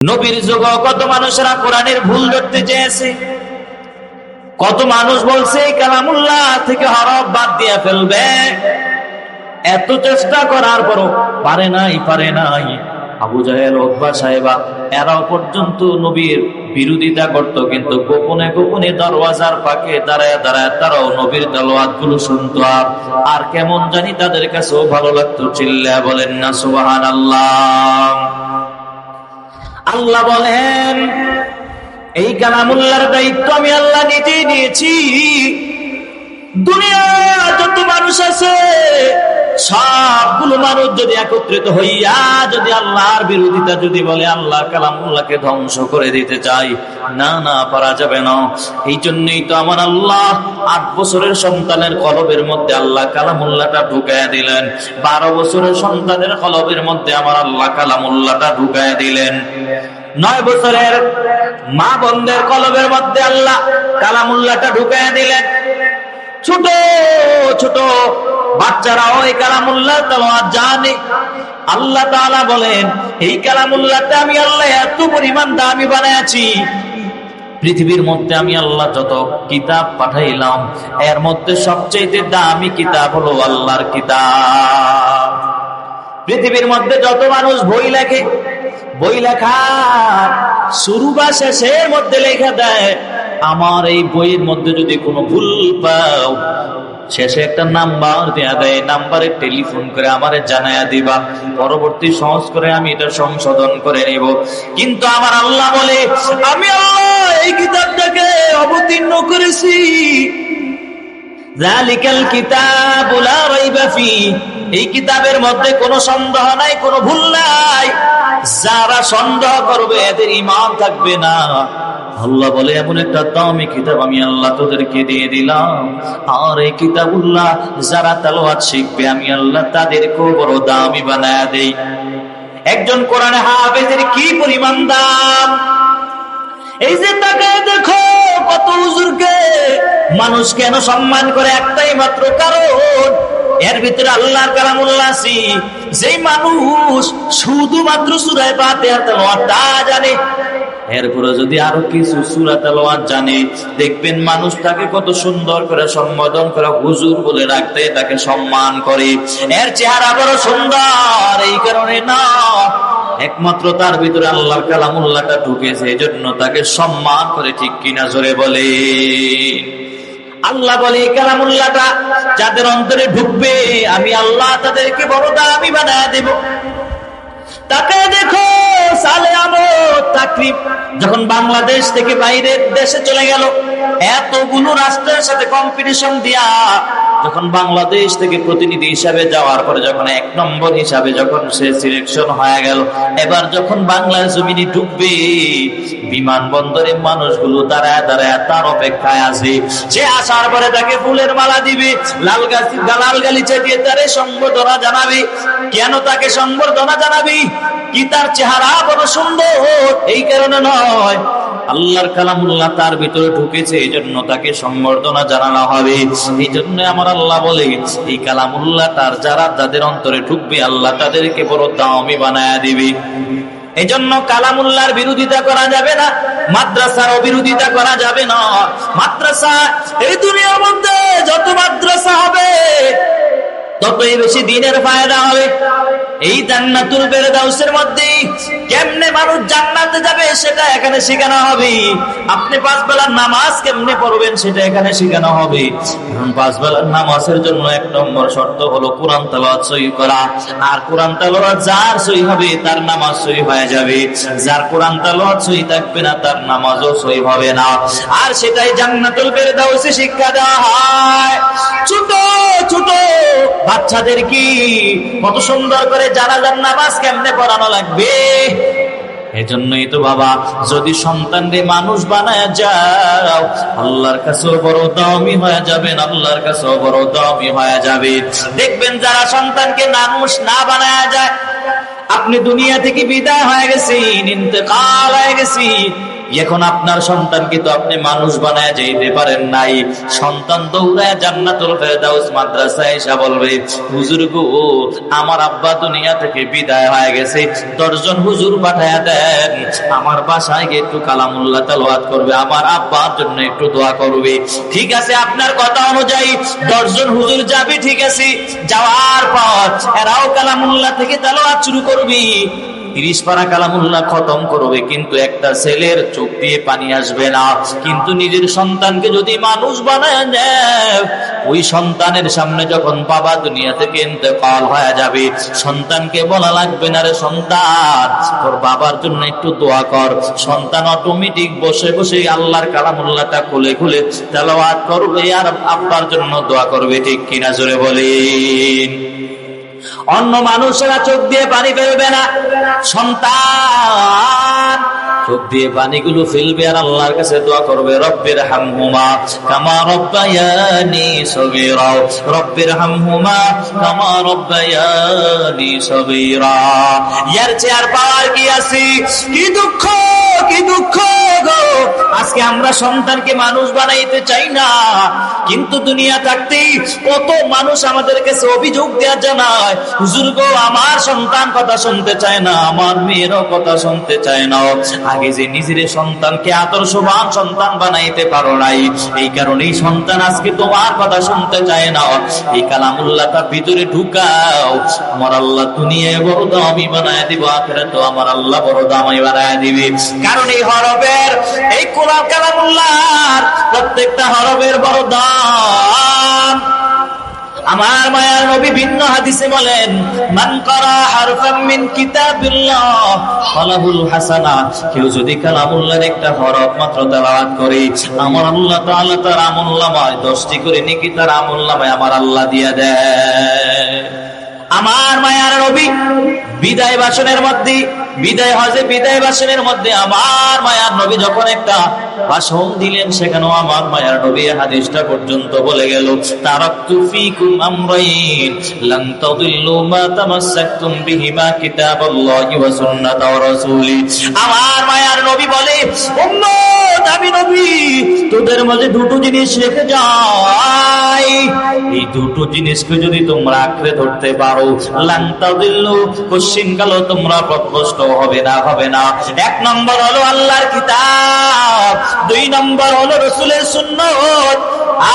নবীর যুগ কত মানুষেরা কোরআনের ভুল ধরতে চেয়েছে? কত মানুষ বলছে কালামুল্লাহ থেকে হরফ বাদ দিয়ে ফেলবে। এত চেষ্টা করার পরও পারে নাই পারে নাই। আবু জাহেল ওকবা সাহেবা, এরাও পর্যন্ত নবীর বিরোধিতা করত, কিন্তু গোপনে গোপনে দরওয়াজার পাকে দাঁড়ায় দাঁড়ায় তারাও নবীর দলওয়াতগুলো শুনতো। আর কেমন জানি তাদের কাছেও ভালো লাগতো চিল্লা বলেন না সুবাহান আল্লাহ আল্লাহ বলেন এই কালামুল্লার দায়িত্ব আমি আল্লাহ নিজেই নিয়েছি। দুনিয়া যত মানুষ আছে, সবগুলো মানুষ যদি একত্রিত হইয়া যদি আল্লাহর বিরোধিতা যদি বলে আল্লাহ কালামুল্লাহকে ধ্বংস করে দিতে চাই, না না, পারা যাবে না। এই জন্যই তো আমার আল্লাহ আট বছরের সন্তানের কলবের মধ্যে আল্লাহ কালামুল্লাহটা ঢুকায় দিলেন। বারো বছরের সন্তানের কলবের মধ্যে আমার আল্লাহ কালামুল্লাহটা ঢুকায় দিলেন। নয় বছরের মা বন্ধের কলবের মধ্যে আল্লাহ কালামুল্লাহটা ঢুকায় দিলেন। ছোট ছোট। বাচ্চারা, ওই কালামুল্লাহ তালাওয়াত জানে। আল্লাহ তাআলা বলেন, এই কালামুল্লাহটা আমি আল্লাহ এত পরিমাণ দামি বানাইছি পৃথিবীর মধ্যে আমি আল্লাহ যত কিতাব পাঠাইলাম, এর মধ্যে সবচেয়ে দামি কিতাব হলো আল্লাহর কিতাব। পৃথিবীর মধ্যে যত মানুষ বই লেখে, বই লেখা শুরু বা শেষের মধ্যে লেখা দেয় আমার এই বইয়ের মধ্যে যদি কোনো ভুল পাও, শেষে একটা নাম্বার দেয়া দেয় নাম্বারে টেলিফোন করে আমারে জানায়া দিবা। পরবর্তী সংস্করে আমি এটা সংশোধন করে নেব। কিন্তু আমার আল্লাহ বলে, আমি আল্লাহ এই কিতাবটাকে অবতীর্ণ করেছি। জালিকাল কিতাবু লা রাইবা ফি। এই কিতাবের মধ্যে কোনো সন্দেহ নাই, কোনো ভুল নাই। যারা সন্দেহ করবে, এদের ঈমান থাকবে না। আল্লাহ বলে, এমন একটা দামি কিতাব আমি আল্লাহ তোদেরকে দিয়ে দিলাম। আর এই কিতাবুল্লাহ যারা তালোয়াত শিখবে, আমি আল্লাহ তাদেরকেও বড় দামি বানায় দেই। একজন কোরআনে হাফেজের কি পরিমাণ দাম? এই যে তাকে দেখো, কত হুজুরকে মানুষ কেন সম্মান করে একটাই মাত্র কারণ, এর ভিতরে আল্লাহর কালামুল্লাহ আছি। যেই মানুষ শুধুমাত্র সুরায় পাতে তা জানে এরপরে যদি আরও কিছু সুরা তেলাওয়াত জানে, দেখবেন মানুষ তাকে কত সুন্দর করে সম্বোধন করে, হুজুর বলে রাখতে তাকে সম্মান করে। এর চেহারা বড় সুন্দর, এই কারণে না, একমাত্র তার ভিতরে আল্লাহর কালামুল্লাহটা ঢুকেছে এই জন্য তাকে সম্মান করে ঠিক কিনা জোরে বলে। আল্লাহ বলে কালামুল্লাহটা যাদের অন্তরে ঢুকবে, আমি আল্লাহ তাদেরকে বড় দামি বানায় দেব। তাকে দেখো সালে তাকরিব যখন বাংলাদেশ থেকে বাইরের দেশে চলে গেল এতগুলো রাষ্ট্রের সাথে কম্পিটিশন দিয়া যখন বাংলাদেশ থেকে প্রতিনিধি হিসাবে যাওয়ার পরে যখন এক নম্বর হিসাবে যখন সে সিলেকশন হয়ে গেল, এবার যখন বাংলার জমিনে ঢুকবে বিমানবন্দরে মানুষগুলো দাঁড়ায় দাঁড়ায় তার অপেক্ষায় আছে। সে আসার পরে তাকে ফুলের মালা দিবে, লাল গাছি লাল গালিচা দিয়ে তারে সম্বর্ধনা জানাবে। কেন তাকে সম্বর্ধনা জানাবি? কি তার চেহারা বড় সুন্দর? এই কারণে নয়। আল্লাহর কালামুল্লাহ তার ভিতরে ঢুকেছে এই জন্য তাকে সম্বর্ধনা জানানো হবে। এই জন্য আমার আল্লাহ বলে, এই কালামুল্লাহ তার যারা তাদের অন্তরে ঢুকবে, আল্লাহ তাদেরকে বড় দামি বানায় দিবে। এই জন্য কালামুল্লার বিরোধিতা করা যাবে না মাদ্রাসার বিরোধিতা করা যাবে না। মাদ্রাসা, এই দুনিয়ার মধ্যে যত মাদ্রাসা হবে, ততই বেশি দিনের ফায়দা হবে। এই জান্নাতুল বেরদাউসের মধ্যে কেমনে মানুষ জান্নাতে যাবে সেটা এখানে শেখানো হবে। আপনি পাঁচ বেলার নামাজ কেমনে পড়বেন সেটা এখানে শেখানো হবে। কারণ পাঁচ বেলার নামাজের জন্য এক নম্বর শর্ত হলো কোরআন তালাওয়াত সহি করা। আর কোরআন তালাওয়াত যার সহি হবে তার নামাজ সহি হয়ে যাবে। যার কোরআন তালাওয়াত সহি থাকবে না, তার নামাজও সহি হবে না। আর সেটাই জান্নাতুল বেরদাউসে শিক্ষা দেওয়া হয়। ছোট ছোট বাচ্চাদের কি কত সুন্দর করে জানাজার নামাজ কেমনে পড়ানো লাগবে? এজন্যই তো বাবা, যদি সন্তানরে মানুষ বানায় যাও, আল্লাহর কাছেও বড় দামি হয়ে যাবেন, আল্লাহর কাছেও বড় দামি হয়ে যাবে। দেখবেন যারা সন্তানকে মানুষ না বানায় যায়, আপনি দুনিয়া থেকে বিদায় হয়ে গেছি ইন্তেকাল হয়ে গেছি এখন আপনার সন্তানকে তো আপনি মানুষ বানায় যেতে পারেন নাই। সন্তান দৌড়ায় জান্নাতুল ফেরদাউস মাদ্রাসায় এসে বলবে, হুজুর গো, আমার আব্বা দুনিয়া থেকে বিদায় হয়ে গেছে। দশজন হুজুর পাঠায়া দেন। আমার বাসায় গিয়ে একটু কালামুল্লাহ তালওয়াত করবে। আমার আব্বার জন্য একটু দোয়া করবে। ঠিক আছে, আপনার কথা অনুযায়ী দশজন হুজুর যাবে, ঠিক আছে। যাওয়ার পর এরাও কালামুল্লাহ থেকে তালওয়াত শুরু করবি। তিরিশ পারা কালামুল্লাহ খতম করবে, কিন্তু একটা ছেলের চোখ দিয়ে পানি আসবে না। কিন্তু নিজের সন্তানকে যদি মানুষ বানায় নেয়, ওই সন্তানের সামনে যখন বাবা দুনিয়া থেকে ইন্তেকাল হয়ে যাবে, সন্তানকে বলা লাগবে না রে সন্তান, তোর বাবার জন্য একটু দোয়া কর। সন্তান অটোমেটিক বসে বসে আল্লাহর কালামুল্লাহটা খুলে খুলে তেলাওয়াত করবে আর আব্বার জন্য দোয়া করবে, ঠিক কিনা জোরে বলেন। অন্য মানুষেরা চোখ দিয়ে পানি ফেলবে না। সন্তান, চোখ দিয়ে পানিগুলো ফেলবে আর আল্লাহর কাছে দোয়া করবে, রব্বের হামহুমা কামা রব্বায়ানি সগীরা। রব্বের হামহুমা কামা রব্বায়ানি সগীরা। ইয়ার চেয়ার পাওয়ার কি আছে? কি দুঃখ? আজকে আমরা সন্তানকে মানুষ বানাইতে চাই না। কিন্তু দুনিয়া থাকতেই কত মানুষ আমাদের কাছে অভিযোগ দেওয়া জানায়, হুজুর আমার সন্তান কথা শুনতে চায় না, আমার মেয়েরও কথা শুনতে চায় না। আগে যে নিজের সন্তানকে আদর্শবান সন্তান বানাইতে পারো নাই, এই কারণেই সন্তান আজকে তোমার কথা শুনতে চায় না। এই কালামুল্লাহটা ভিতরে ঢুকাও, আমার আল্লাহ দুনিয়ায় বড় দামি বানায় দিব আখেরে তো আমার আল্লাহ বড় দামি বানায় দিবে। কারণ এই হরবের এই কোরআন কালামুল্লাহর প্রত্যেকটা হরবের বড় দাম আমার মায়ার নবী ভিন্ন হাদিসে বলেন, মান করা হারফাম মিন কিতাবিল্লাহ, ফালাহুল হাসানা। কেউ যদি কালামুল্লাহর একটা হরফ মাত্র তেলাওয়াত করে, আমার আল্লাহ তাআলা তার আমলনামায় 10টি করে নেকি তার আমলনামায় আমার আল্লাহ দিয়া দেয়। আমার মায়ার নবী বিদায় ভাষণের মধ্যে বিদায় হজে বিদায় ভাষণের মধ্যে আমার মায়ার নবী যখন একটা ভাষণ দিলেন, সেখানেও আমার মায়ার নবী হাদিসটা পর্যন্ত বলে গেল আমরাইন, লান মা বিহিমা ওয়া সুন্নাতা রাসূলি। আমার মায়ার নবী বলে, উম্মত, আমি নবী, তোদের মাঝে দুটো জিনিস রেখে যাই। এই দুটো জিনিসকে যদি তোমরা আঁকড়ে ধরতে পারো লান্তা দিল্ল পশ্চিম কালো তোমরা পথভ্রষ্ট হবে না হবে না। এক নম্বর হলো আল্লাহর কিতাব, দুই নম্বর হলো রসুলের সুন্নত।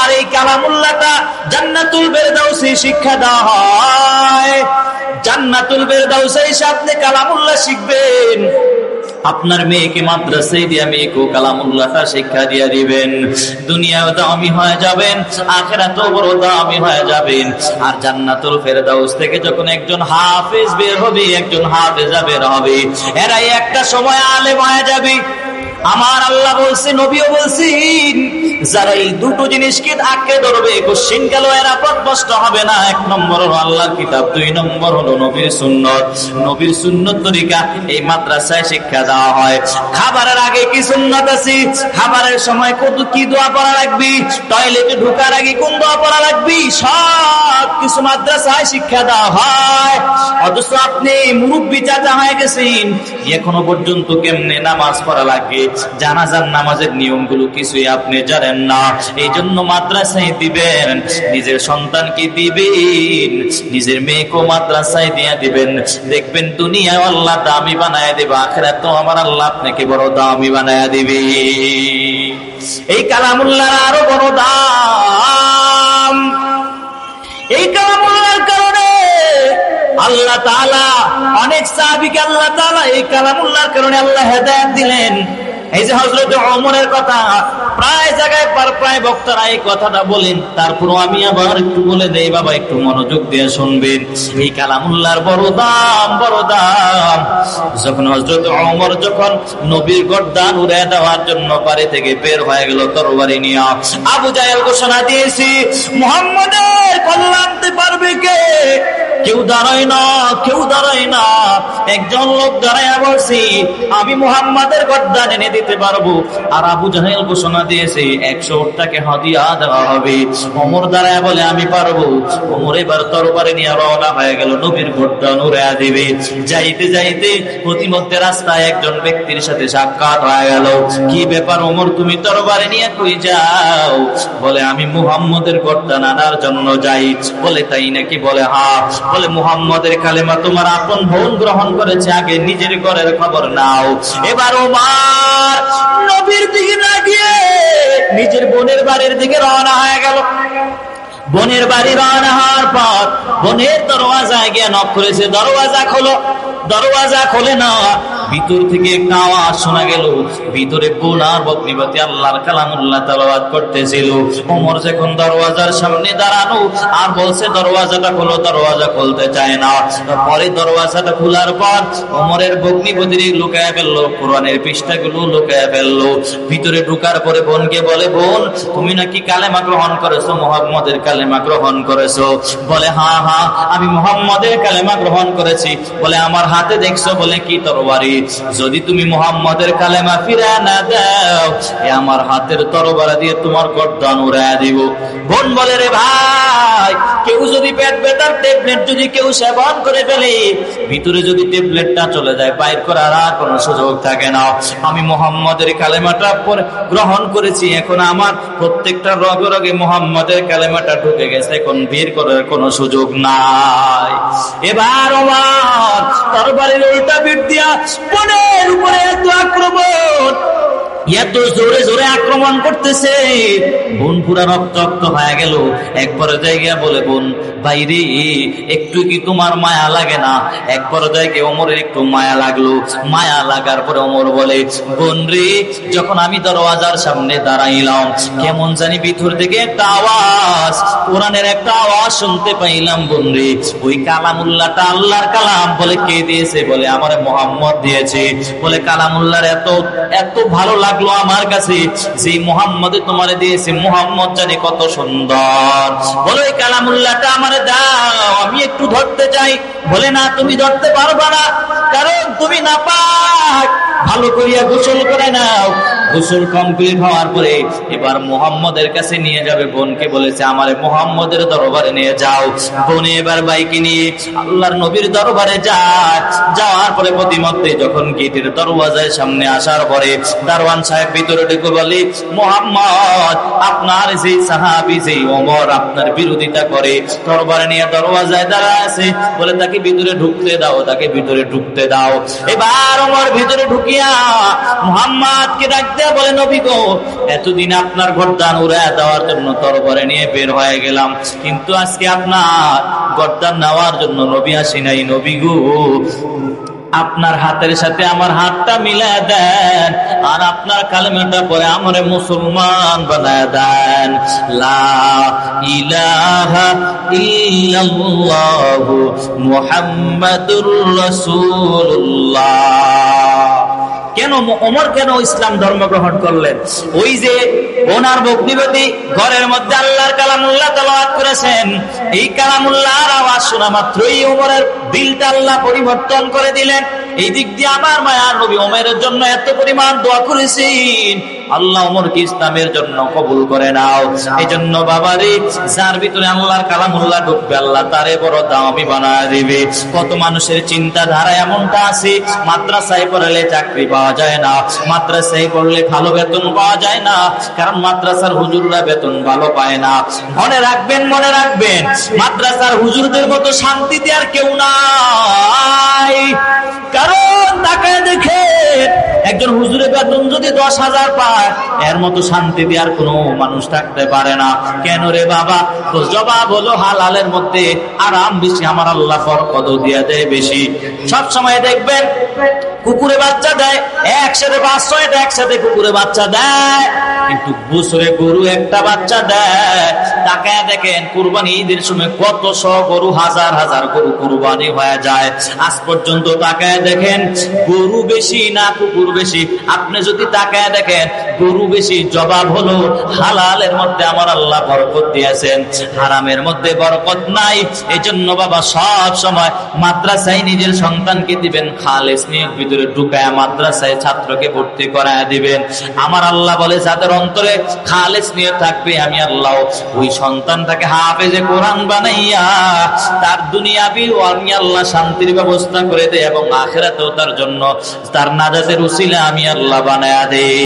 আর এই কালামুল্লাহটা জান্নাতুল বেরদাউসি শিক্ষা দেওয়া হয়। জান্নাতুল বেরদাউসে সাথে আপনি কালামুল্লাহ শিখবেন। আপনার মেয়েকে মাদ্রাসায় দিয়া মেয়েকে কালামুল্লাহ শিক্ষা দিয়ে দিবেন। দুনিয়াও দামি হয়ে যাবেন, আখেরাতেও বড় দামি হয়ে যাবেন। আর জান্নাতুল ফেরদাউস থেকে যখন একজন হাফেজ বের হবে, একজন হাফেজা বের হবে, এরাই একটা সময় আলেম হয়ে যাবে। আমার আল্লাহ বলছে, নবীও বলছেন, যারা এই দুটো জিনিসকে আঁকড়ে ধরবে কোশ্চিন গেল এরা পথভ্রষ্ট হবে না। এক নম্বর হলো আল্লাহর কিতাব, দুই নম্বর হলো নবীর সুন্নত। নবীর সুন্নত তরিকা এই মাদ্রাসায় শিক্ষা দেওয়া হয়। খাবারের আগে কি সুন্নত আছে? খাবারের সময় কত কি দোয়া পড়া লাগবে? টয়লেটে ঢোকার আগে কোন দোয়া পড়া লাগবে? সব কিছু মাদ্রাসায় শিক্ষা দেওয়া হয়। অথচ আপনি মুরব্বী চাচা হয়ে গেছেন, এখনও পর্যন্ত কেমনে নামাজ পড়া লাগে জানাজার নামাজের নিয়মগুলো কিছুই আপনি জানেন না। এই জন্য মাদ্রাসায় দিবেন, নিজের সন্তানকে দিবেন, নিজের মেয়েকেও মাদ্রাসায় দিয়ে দিবেন। দেখবেন দুনিয়ায় আল্লাহ দামি বানায় দেবে আখেরাত তো আমার আল্লাহ আপনাকে বড় দামি বানায় দিবে। এই কালামুল্লাহর আরও বড় দাম। এই কালামুল্লাহর কারণে আল্লাহ তাআলা, অনেক সাহাবীকে আল্লাহ তাআলা এই কালামুল্লাহর কারণে আল্লাহ হেদায়েত দিলেন। এই যে হজরত অমরের কথা, প্রায় জায়গায় পার প্রায় বক্তারা এই কথাটা বলেন। তারপরও আমি আবার একটু বলে দেই, বাবা, একটু মনোযোগ দিয়ে শুনবেন। এই কালামুল্লাহর বড় দাম বড় দাম। যখন হজরত অমর যখন নবীর গর্দান উড়ে দেওয়ার জন্য বাড়ি থেকে বের হয়ে গেল তরবারি নিয়ে, আবু জাহেল ঘোষণা দিয়েছি, মুহাম্মাদের কল্যাণতে পারবে কে? কেউ দাঁড়ায় না, কেউ দাঁড়ায় না। একজন লোক দাঁড়ায় বলছি, আমি মুহাম্মাদের গদ্দান এনে দিতে পারব। আর আবু জাহেল ঘোষণা দিয়েছে, একশো ওটাকে হাদিয়া দেওয়া হবে। অমর দাঁড়ায় বলে, আমি পারব। অমর এবার তরবারে নিয়ে রওনা হয়ে গেল, নবীর গদ্দান উড়া দিবে। যাইতে যাইতে প্রতিমধ্যে রাস্তায় একজন ব্যক্তির সাথে সাক্ষাৎ হয়ে গেল। কি ব্যাপার ওমর, তুমি তরবারে নিয়ে কই যাও? বলে, আমি মুহাম্মদের গর্দান আনার জন্য যাই। বলে, তাই নাকি? বলে, হা বলে মুহাম্মদের কালেমা তোমার আপন বোন গ্রহণ করেছে, আগে নিজের ঘরের খবর নাও। এবার ওমার নবীর দিকে না গিয়ে নিজের বোনের বাড়ির দিকে রওনা হয়ে গেল। বোনের বাড়ি রওনা হওয়ার পর বোনের দরওয়াজায় গিয়ে নক করেছে, দরওয়াজা খোলো। দরওয়াজা খোলে না। ভিতর থেকে একটা আওয়াজ শোনা গেল। ভিতরে বোন আর বকনিবতী আল্লাহর কালামুল্লাহ তালাওয়াত করতেছিল। ওমর যখন দরওয়াজার সামনে দাঁড়ানো আর বলছে, দরওয়াজাটা খোলো, দরওয়াজা খুলতে চায় না। পরে দরওয়াজাটা খোলার পর ওমরের বগ্নিপতির লুকায় ফেলল, কোরআনের পৃষ্ঠাগুলো লুকায় ফেলল। ভিতরে ঢুকার পরে বোনকে বলে, বোন, তুমি নাকি কালেমা গ্রহণ করেছ? মোহাম্মদের কালেমা গ্রহণ করেছ? বলে হ্যাঁ হ্যাঁ আমি মোহাম্মদের কালেমা গ্রহণ করেছি। বলে, আমার হাতে দেখছ বলে কি তরবারি যদি তুমি মোহাম্মদের কালেমা ফিরে না দাও, এ আমার হাতের তরবারা দিয়ে তোমার গর্দান উড়ায় দিব। বোন বলে রে ভাই, কেউ যদি পেট ব্যথার ট্যাবলেট যদি কেউ সেবন করে ফেলে, ভিতরে যদি ট্যাবলেটটা চলে যায়, বাইর করার আর কোনো সুযোগ থাকে না। আমি মোহাম্মদের কালেমাটা গ্রহণ করেছি, এখন আমার প্রত্যেকটা রগে রগে মোহাম্মদের কালেমাটা ঢুকে গেছে, এখন বের করার কোনো সুযোগ নাই। এবার আমার তরবারির উল্টা বিট দিয়া বোনের উপরে এত আক্রমণ। এত জোরে জোরে আক্রমণ করতেছে। বোন পুরা রক্ত রক্ত হয়ে গেল। একবার জায়গা বলে, বোন বাইরে একটু কি তোমার মায়া লাগে না? একবার জায়গায় ওমরের একটু মায়া লাগল। মায়া লাগার পরে ওমর বলে, বোন রে, যখন আমি দরওয়াজার সামনে দাঁড়াইলাম, কেমন জানি ভিতর থেকে একটা আওয়াজ, কোরআনের একটা আওয়াজ শুনতে পাইলাম, বোন রে। ওই কালামুল্লাহটা আল্লাহর কালাম বলে কে দিয়েছে বলে আমার মোহাম্মদ দিয়েছে। বলে, কালামুল্লাহর এত এত ভালো লাগল আমার কাছে যে মোহাম্মদ তোমারে দিয়েছে, মোহাম্মদ জানি কত সুন্দর। বলো, এই কালামুল্লাহটা আমার দাও, আমি একটু ধরতে চাই। বলে, না, তুমি ধরতে পারবা না, কারণ তুমি না পাক ভালো করিয়া গোসল করে নাও। গোসল কমপ্লিট হওয়ার পরে এবার মোহাম্মদের কাছে নিয়ে যাবে বোনকে বলেছে, আমার মোহাম্মদের দরবারে নিয়ে যাও। বোনে এবার বাইকে নিয়ে আল্লাহর নবীর দরবারে যায়। যাওয়ার পরে প্রতিমধ্যে যখন গেটের দরওয়াজায় সামনে আসার পরে দারওয়ান সাহেব ভিতরে ঢুকে বলে, মোহাম্মদ, আপনার যে সাহাবি যে ওমর আপনার বিরোধিতা করে, দরবারে নিয়ে দরওয়াজায় দাঁড়া আছে। বলে, তাকে ভিতরে ঢুকতে দাও, তাকে ভিতরে ঢুকতে দাও। এবার ওমর ভিতরে ঢুকিয়া মোহাম্মদকে ডাকতে বলে, নবী গো, এতদিন আপনার গর্দান উড়ায় দেওয়ার জন্য তরবারে নিয়ে বের হয়ে গেলাম। কিন্তু আজকে আপনার গর্দান নেওয়ার জন্য নবী আসি নাই। নবী গো, আপনার হাতের সাথে আমার হাতটা মিলায় দেন আর আপনার কালেমাটা পরে আমার মুসলমান বানায় দেন। লা ইলাহা ইল্লাল্লাহ মুহাম্মাদুর রাসূলুল্লাহ। কেন ওমর কেন ইসলাম ধর্ম গ্রহণ করলেন? ওই যে ওনার ভগ্নিপতি ঘরের মধ্যে আল্লাহর কালামুল্লাহ তালাওয়াত করেছেন। এই কালামুল্লাহর আওয়াজ শোনা মাত্রই ওমরের দিলটা আল্লাহ পরিবর্তন করে দিলেন। এই দিক দিয়ে আমার মায়ার নবী ওমরের জন্য এত পরিমাণ দোয়া করেছেন। আল্লাহ ওমরকে ইসলামের জন্য কবুল করে নাও। এই জন্য বাবারে, যার ভিতরে আল্লাহর কালামুল্লাহ ঢুকবে, আল্লাহ তারে বড় দামি বানায় দিবে। কত মানুষের চিন্তাধারা এমনটা আছে, মাদ্রাসায় পড়লে চাকরি পাওয়া যায় না, মাদ্রাসায় পড়লে ভালো বেতন পাওয়া যায় না, কারণ মাদ্রাসার হুজুররা বেতন ভালো পায় না। মনে রাখবেন মনে রাখবেন, মাদ্রাসার হুজুরদের মতো শান্তিতে আর কেউ নাই। কারণ তাকে দেখে একজন হুজুরের বেতন যদি দশ হাজার পায় এর মতো শান্তি দেওয়ার কোনো মানুষ থাকতে পারে না। কেন রে বাবা? তো জবাব হলো হালালের মধ্যে আরাম বেশি, আমার আল্লাহ ফরকদ দিয়া দেয় বেশি। সব সময় দেখবেন কুকুরে বাচ্চা দেয়, একসাথে পাঁচ ছয়টা একসাথে কুকুরে বাচ্চা দেয়। কিন্তু বছরে গরু একটা বাচ্চা দেয়। তাকে দেখেন কুরবানি ঈদের সময় কত শ গরু, হাজার হাজার গরু কুরবানি হয়ে যায়। আজ পর্যন্ত তাকে দেখেন গরু বেশি না কুকুর বেশি? আপনি যদি তাকায় দেখেন গরু বেশি, জবাব হলো হালালের মধ্যে আমার আল্লাহ বরকত দিয়েছেন। হারামের মধ্যে বরকত নাই। এজন্য বাবা সব সময় মাদ্রাসায় নিজের সন্তানকে দিবেন, খালেস নিয়ে ভিতরে ঢুকায় মাদ্রাসায় ছাত্রকে ভর্তি করায় দিবেন। আমার আল্লাহ বলে, যাদের অন্তরে খালেস নিয়ে থাকবে, আমি আল্লাহ ওই সন্তানটাকে হাফেজে কোরআন বানাইয়া তার দুনিয়াবি ও আমি আল্লাহ শান্তির ব্যবস্থা করে দেয় এবং আখেরাতেও তার জন্য তার নাজাতের উসিলা আমি আল্লাহ বানায়া দেই।